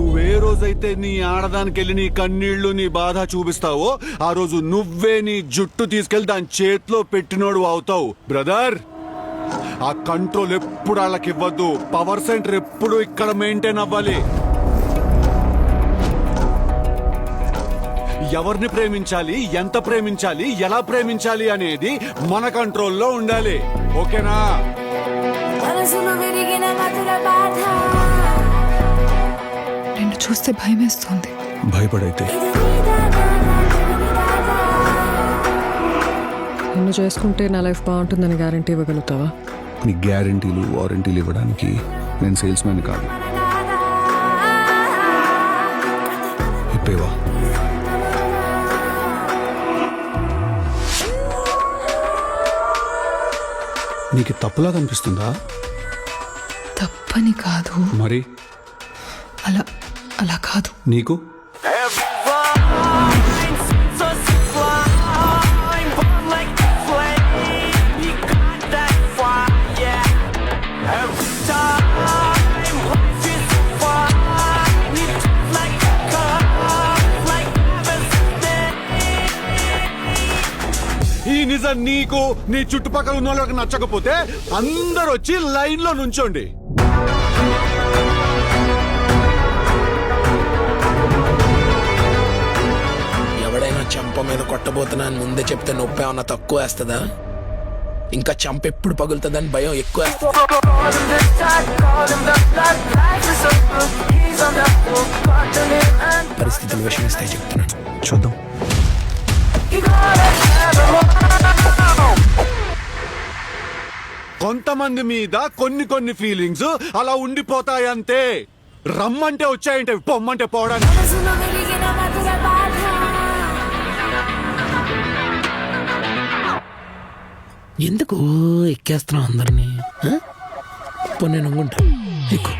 నువ్వే రోజైతే నీ ఆడదానికి వెళ్ళి నీ కన్నీళ్ళు నీ బాధ చూపిస్తావో ఆ రోజు నువ్వే నీ జుట్టు తీసుకెళ్ళి దాని చేతిలో పెట్టినోడు అవుతావు. బ్రదర్ ఆ కంట్రోల్ ఎప్పుడు వాళ్ళకి ఇవ్వద్దు పవర్ సెంటర్ ఎప్పుడు ఇక్కడ మెయింటైన్ అవ్వాలి. ఎవరిని ప్రేమించాలి ఎంత ప్రేమించాలి ఎలా ప్రేమించాలి అనేది మన కంట్రోల్లో ఉండాలి. ఓకేనా? మనసును విరిగిన చూస్తే భయమేస్తుంది భయపడైతే. నిన్ను చేసుకుంటే నా లైఫ్ బాగుంటుందని గ్యారంటీ ఇవ్వగలుగుతావా? నీ గ్యారంటీలు వారంటీలు ఇవ్వడానికి నేను సేల్స్ మ్యాన్ కాదు. ఇప్పేవా? నీకు తప్పులా కనిపిస్తుందా? తప్పని కాదు. మరి? అలా అలా కాదు. నీకు? ఈ నిజం నీకు నీ చుట్టుపక్కల ఉన్న వాళ్ళకి నచ్చకపోతే అందరూ వచ్చి లైన్లో నుంచోండి. మీద కొట్టబోతున్నా అని ముందే చెప్తే నొప్పి ఏమన్నా తక్కువ వేస్తుందా? ఇంకా చంప ఎప్పుడు పగులుతుందని భయం ఎక్కువ పరిస్థితులు విషమిస్తే చెప్తున్నాను. చూద్దాం. కొంతమంది మీద కొన్ని కొన్ని ఫీలింగ్స్ అలా ఉండిపోతాయంతే రమ్మంటే వచ్చాయంటే పొమ్మంటే పోవడానికి. ఎందుకు ఎక్కేస్తున్నావు అందరినీ? పోనీ నేను అనుకుంటా ఎక్కువ